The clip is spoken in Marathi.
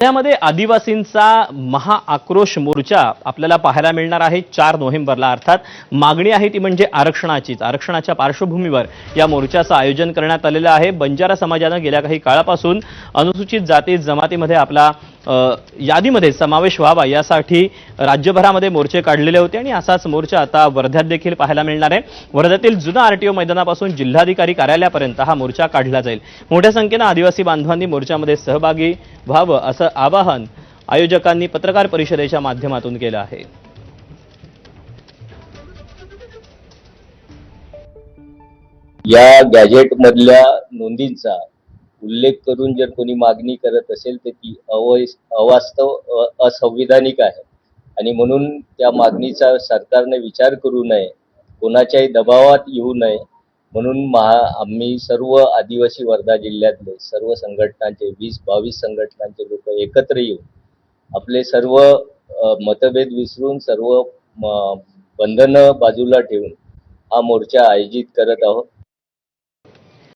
त्यामध्ये आदिवासींचा महाआक्रोश मोर्चा आपल्याला पाहायला मिळणार आहे चार नोव्हेंबरला. अर्थात मागणी आहे ती म्हणजे आरक्षणाचीच. आरक्षणाच्या पार्श्वभूमीवर या मोर्चाचं आयोजन करण्यात आलेलं आहे. बंजारा समाजानं गेल्या काही काळापासून अनुसूचित जाती जमातीमध्ये आपला यादीमध्ये समावेश व्हावा यासाठी राज्यभरामध्ये मोर्चे काढलेले होते आणि असाच मोर्चा आता वर्ध्यात देखील पाहायला मिळणार आहे. वर्ध्यातील जुना आरटीओ मैदानापासून जिल्हाधिकारी कार्यालयापर्यंत हा मोर्चा काढला जाईल. मोठ्या संख्येनं आदिवासी बांधवांनी मोर्चामध्ये सहभागी व्हावं असं आवाहन आयोजकांनी पत्रकार परिषदेच्या माध्यमातून केलं आहे. या गॅजेट मधल्या नोंदींचा उल्लेख करून जर कोणी मागणी करत असेल तर ती अवय अवास्तव असंविधानिक आहे. आणि म्हणून त्या मागणीचा सरकारने विचार करू नये कोणाच्याही दबावात येऊ नये म्हणून महा आम्ही सर्व आदिवासी वर्धा जिल्ह्यातले सर्व संघटनांचे वीस बावीस संघटनांचे लोक एकत्र येऊन आपले सर्व मतभेद विसरून सर्व म, बंधनं बाजूला ठेवून हा मोर्चा आयोजित करत आहोत.